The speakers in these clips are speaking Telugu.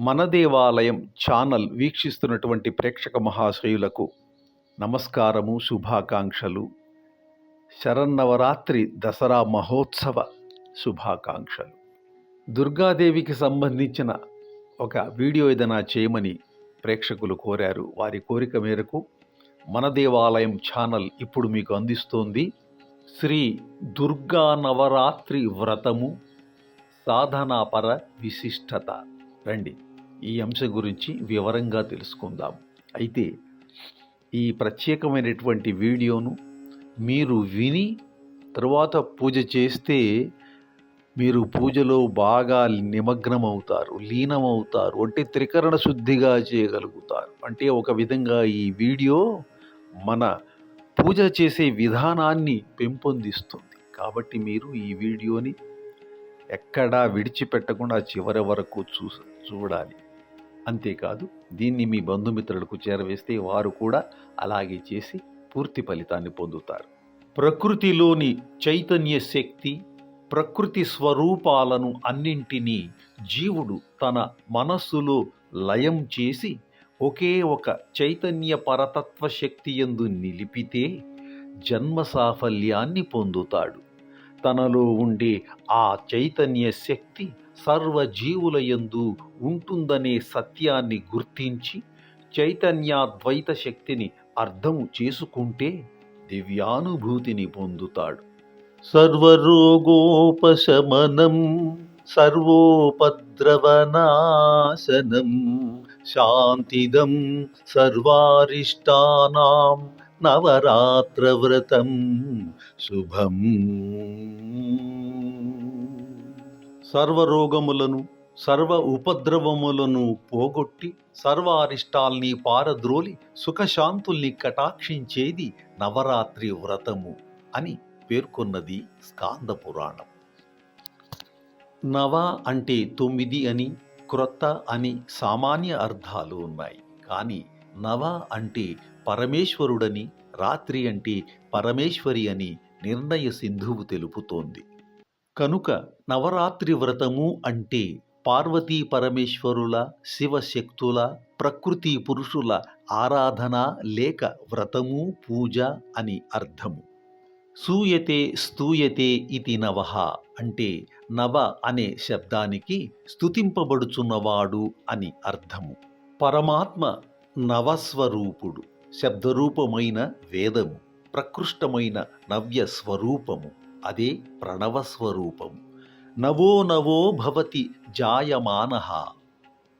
మన దేవాలయం ఛానల్ వీక్షిస్తున్నటువంటి ప్రేక్షక మహాశయులకు నమస్కారము శుభాకాంక్షలు. శరన్నవరాత్రి దసరా మహోత్సవ శుభాకాంక్షలు. దుర్గాదేవికి సంబంధించిన ఒక వీడియో ఏదైనా చేయమని ప్రేక్షకులు కోరారు. వారి కోరిక మేరకు మన దేవాలయం ఛానల్ ఇప్పుడు మీకు అందిస్తోంది. శ్రీ దుర్గా నవరాత్రి వ్రతము సాధనాపర విశిష్టత. రండి. ఈ అంశం గురించి వివరంగా తెలుసుకుందాం. అయితే ఈ ప్రత్యేకమైనటువంటి వీడియోను మీరు విని తరువాత పూజ చేస్తే మీరు పూజలో బాగా నిమగ్నమవుతారు లీనమవుతారు అంటే త్రికరణ శుద్ధిగా చేయగలుగుతారు. అంటే ఒక విధంగా ఈ వీడియో మన పూజ చేసే విధానాన్ని పెంపొందిస్తుంది. కాబట్టి మీరు ఈ వీడియోని ఎక్కడా విడిచిపెట్టకుండా చివరి వరకు చూ చూడాలి. అంతేకాదు దీన్ని మీ బంధుమిత్రులకు చేరవేస్తే వారు కూడా అలాగే చేసి పూర్తి ఫలితాన్ని పొందుతారు. ప్రకృతిలోని చైతన్య శక్తి ప్రకృతి స్వరూపాలను అన్నింటినీ జీవుడు తన మనస్సులో లయం చేసి ఒకే ఒక చైతన్య పరతత్వ శక్తి ఎందు నిలిపితే జన్మ సాఫల్యాన్ని పొందుతాడు. తనలో ఉండే ఆ చైతన్య శక్తి సర్వజీవుల యందు ఉంటుందనే సత్యాన్ని గుర్తించి చైతన్యాద్వైత శక్తిని అర్థము చేసుకుంటే దివ్యానుభూతిని పొందుతాడు. సర్వరోగోపశమనం సర్వోపద్రవనాశనం శాంతిదం సర్వారిష్టానాం నవరాత్రవ్రతం శుభం. సర్వరోగములను సర్వ ఉపద్రవములను పోగొట్టి సర్వ అరిష్టాల్ని పారద్రోలి సుఖశాంతుల్ని కటాక్షించేది నవరాత్రి వ్రతము అని పేర్కొన్నది స్కాంద పురాణం. నవ అంటే తొమ్మిది అని క్రొత్త అని సామాన్య అర్థాలు ఉన్నాయి. కానీ నవ అంటే పరమేశ్వరుడని రాత్రి అంటే పరమేశ్వరి అని నిర్ణయ సింధువు తెలుపుతోంది. కనుక నవరాత్రి వ్రతము అంటే పార్వతీ పరమేశ్వరుల శివశక్తుల ప్రకృతి పురుషుల ఆరాధన లేక వ్రతము పూజ అని అర్థము. సూయతే స్తూయతే ఇది నవః అంటే నవ అనే శబ్దానికి స్తుతింపబడుచున్నవాడు అని అర్థము. పరమాత్మ నవస్వరూపుడు శబ్దరూపమైన వేదము ప్రకృష్టమైన నవ్య స్వరూపము అదే ప్రణవస్వరూపము. నవో నవో భవతి జాయమాన.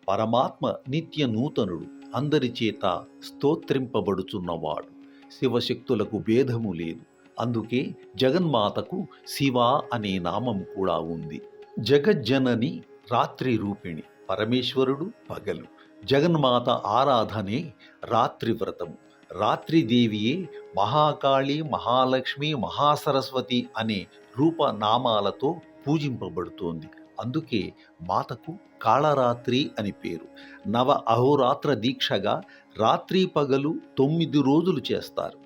పరమాత్మ నిత్య నూతనుడు అందరి చేత స్తోత్రింపబడుచున్నవాడు. శివశక్తులకు భేదము లేదు. అందుకే జగన్మాతకు శివ అనే నామం కూడా ఉంది. జగజ్జనని రాత్రి రూపిణి పరమేశ్వరుడు పగలు. జగన్మాత ఆరాధనే రాత్రి వ్రతము. రాత్రిదేవియే మహాకాళి మహాలక్ష్మి మహాసరస్వతి అనే రూపనామాలతో పూజింపబడుతోంది. అందుకే మాతకు కాళరాత్రి అని పేరు. నవ అహోరాత్ర దీక్షగా రాత్రి పగలు తొమ్మిది రోజులు చేస్తారు.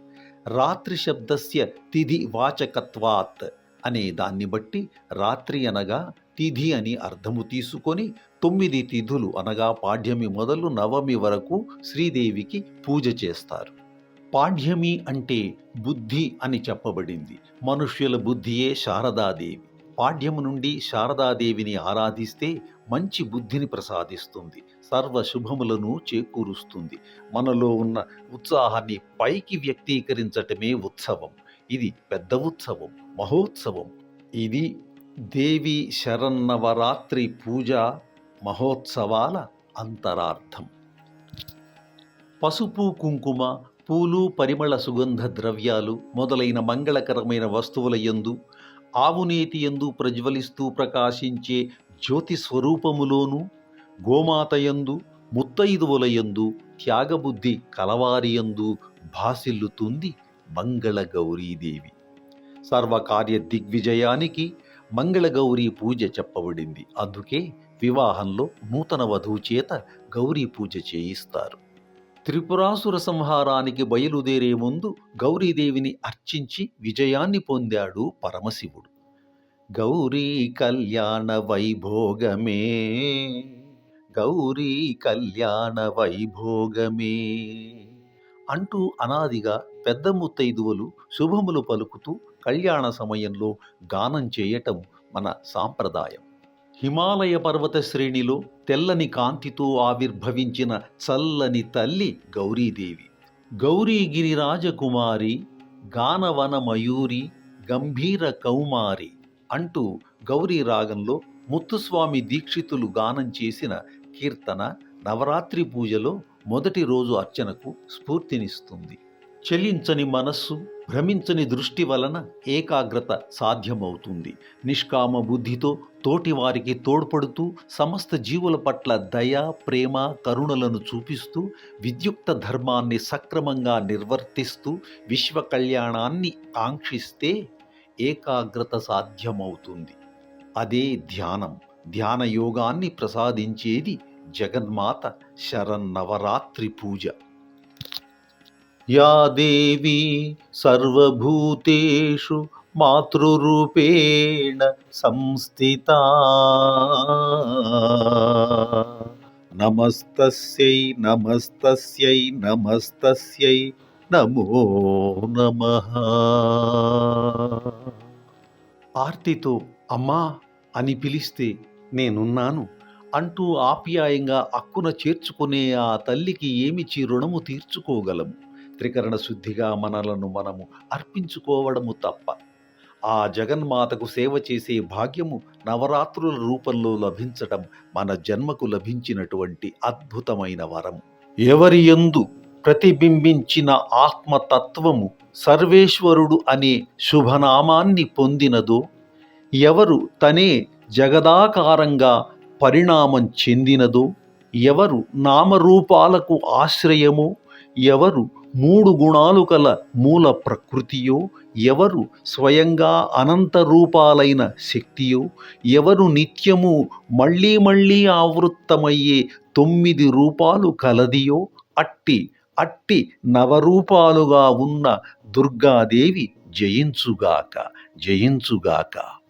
రాత్రి శబ్దస్య తిథి వాచకత్వాత్ అనే దాన్ని బట్టి రాత్రి అనగా తిథి అని అర్థము తీసుకొని తొమ్మిది తిథులు అనగా పాడ్యమి మొదలు నవమి వరకు శ్రీదేవికి పూజ చేస్తారు. పాడ్యమి అంటే బుద్ధి అని చెప్పబడింది. మనుష్యుల బుద్ధియే శారదాదేవి. పాడ్యము నుండి శారదాదేవిని ఆరాధిస్తే మంచి బుద్ధిని ప్రసాదిస్తుంది. సర్వ శుభములను చేకూరుస్తుంది. మనలో ఉన్న ఉత్సాహాన్ని పైకి వ్యక్తీకరించటమే ఉత్సవం. ఇది పెద్ద ఉత్సవం మహోత్సవం. ఇది దేవి శరన్నవరాత్రి పూజ మహోత్సవాల అంతరార్థం. పసుపు కుంకుమ పూలు పరిమళ సుగంధ ద్రవ్యాలు మొదలైన మంగళకరమైన వస్తువుల యందు ఆవునేతి యందు ప్రజ్వలిస్తూ ప్రకాశించే జ్యోతి స్వరూపములోను గోమాతయందు ముత్తైదువులయందు త్యాగబుద్ధి కలవారియందు భాసిల్లుతుంది మంగళ గౌరీదేవి సర్వకార్య దిగ్విజయానికి మంగళగౌరీ పూజ చెప్పబడింది. అందుకే వివాహంలో నూతన వధువు చేత గౌరీ పూజ చేయిస్తారు. త్రిపురాసుర సంహారానికి బయలుదేరే ముందు గౌరీదేవిని అర్చించి విజయాన్ని పొందాడు పరమశివుడు. గౌరీ కళ్యాణ వైభోగమే గౌరీ కళ్యాణ వైభోగమే అంటూ అనాదిగా పెద్ద ముత్తైదువులు శుభములు పలుకుతూ కళ్యాణ సమయంలో గానం చేయటం మన సాంప్రదాయం. హిమాలయ పర్వత శ్రేణిలో తెల్లని కాంతితో ఆవిర్భవించిన చల్లని తల్లి గౌరీదేవి. గౌరీ గిరిరాజకుమారి గానవన మయూరి గంభీర కౌమారి అంటూ గౌరీ రాగంలో ముత్తుస్వామి దీక్షితులు గానం చేసిన కీర్తన నవరాత్రి పూజలో మొదటి రోజు అర్చనకు స్ఫూర్తినిస్తుంది. చెలించని మనస్సు భ్రమించని దృష్టి వలన ఏకాగ్రత సాధ్యమవుతుంది. నిష్కామ బుద్ధితో తోటివారికి తోడ్పడుతూ సమస్త జీవుల పట్ల దయ ప్రేమ కరుణలను చూపిస్తూ విద్యుక్త ధర్మాన్ని సక్రమంగా నిర్వర్తిస్తూ విశ్వ కళ్యాణాన్ని ఆంక్షిస్తే ఏకాగ్రత సాధ్యమవుతుంది. అదే ధ్యానం. ధ్యాన యోగాన్ని ప్రసాదించేది జగన్మాత శరన్నవరాత్రి పూజ. యా దేవి సర్వభూతేషు మాతృరూపేణ సంస్థిత. నమస్తస్యై నమస్తస్యై నమస్తస్యై నమో నమ. ఆర్తితో అమ్మా అని పిలిస్తే నేనున్నాను. అంటూ ఆప్యాయంగా అక్కున చేర్చుకునే ఆ తల్లికి ఏమిచి రుణము తీర్చుకోగలము? త్రికరణ శుద్ధిగా మనలను మనము అర్పించుకోవడము తప్ప ఆ జగన్మాతకు సేవ చేసే భాగ్యము నవరాత్రుల రూపంలో లభించటం మన జన్మకు లభించినటువంటి అద్భుతమైన వరం. ఎవరి యందు ప్రతిబింబించిన ఆత్మతత్వము సర్వేశ్వరుడు అనే శుభనామాన్ని పొందినదో ఎవరు తనే జగదాకారంగా పరిణామం చెందినదో ఎవరు నామరూపాలకు ఆశ్రయమో ఎవరు మూడు గుణాలు కల మూల ప్రకృతియో ఎవరు స్వయంగా అనంత రూపాలైన శక్తియో ఎవరు నిత్యము మళ్ళీ మళ్ళీ ఆవృత్తమయ్యే తొమ్మిది రూపాలు కలదియో అట్టి అట్టి నవరూపాలుగా ఉన్న దుర్గాదేవి జయించుగాక జయించుగాక.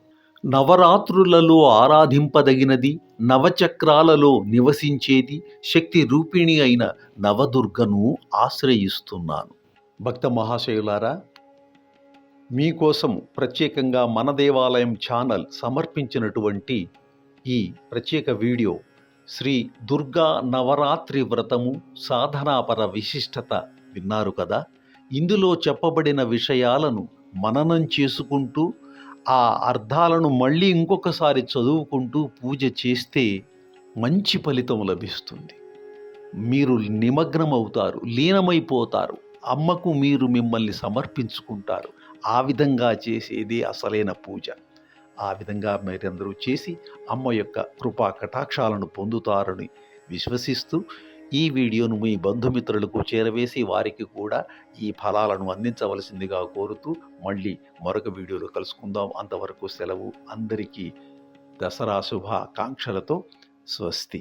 నవరాత్రులలో ఆరాధింపదగినది నవచక్రాలలో నివసించేది శక్తి రూపిణి అయిన నవదుర్గను ఆశ్రయిస్తున్నాను. భక్త మహాశయులారా మీకోసం ప్రత్యేకంగా మన దేవాలయం ఛానల్ సమర్పించినటువంటి ఈ ప్రత్యేక వీడియో శ్రీ దుర్గా నవరాత్రి వ్రతము సాధనాపర విశిష్టత విన్నారు కదా? ఇందులో చెప్పబడిన విషయాలను మననం చేసుకుంటూ ఆ అర్థాలను మళ్ళీ ఇంకొకసారి చదువుకుంటూ పూజ చేస్తే మంచి ఫలితం లభిస్తుంది. మీరు నిమగ్నమవుతారు లీనమైపోతారు. అమ్మకు మీరు మిమ్మల్ని సమర్పించుకుంటారు. ఆ విధంగా చేసేది అసలైన పూజ. ఆ విధంగా మీరందరూ చేసి అమ్మ యొక్క కృపా కటాక్షాలను పొందుతారని విశ్వసిస్తూ ఈ వీడియోను మీ బంధుమిత్రులకు చేరవేసి వారికి కూడా ఈ ఫలాలను అందించవలసిందిగా కోరుతూ మళ్ళీ మరొక వీడియోలో కలుసుకుందాం. అంతవరకు సెలవు. అందరికీ దసరా శుభాకాంక్షలతో స్వస్తి.